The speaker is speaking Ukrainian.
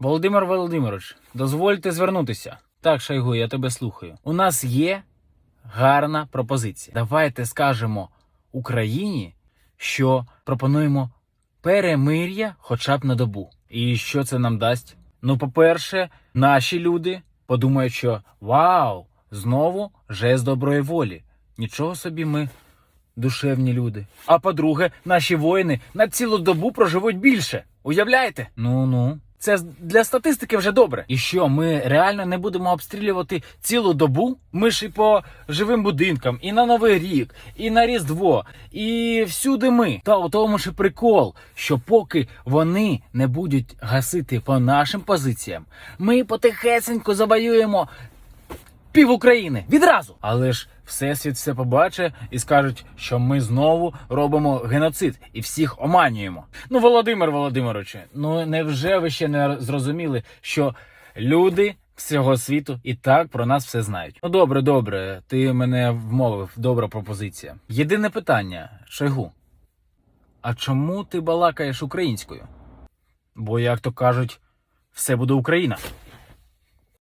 Володимир Володимирович, дозвольте звернутися. Так, Шойгу, я тебе слухаю. У нас є гарна пропозиція. Давайте скажемо Україні, що пропонуємо перемир'я хоча б на добу. І що це нам дасть? Ну, по-перше, наші люди подумають, що вау, знову жест доброї волі. Нічого собі ми душевні люди. А по-друге, наші воїни на цілу добу проживуть більше. Уявляєте? Ну ну. Це для статистики вже добре. І що, ми реально не будемо обстрілювати цілу добу? Ми ж і по живим будинкам, і на Новий рік, і на Різдво, і всюди ми. Та у тому ж прикол, що поки вони не будуть гасити по нашим позиціям, ми потихесенько завоюємо пів України відразу. Але ж всесвіт все побачить і скажуть, що ми знову робимо геноцид і всіх оманюємо. Ну, Володимир Володимировичу, ну невже ви ще не зрозуміли, що люди всього світу і так про нас все знають? Ну добре, добре, ти мене вмовив. Добра пропозиція. Єдине питання, Шойгу, а чому ти балакаєш українською? Бо, як то кажуть, все буде Україна.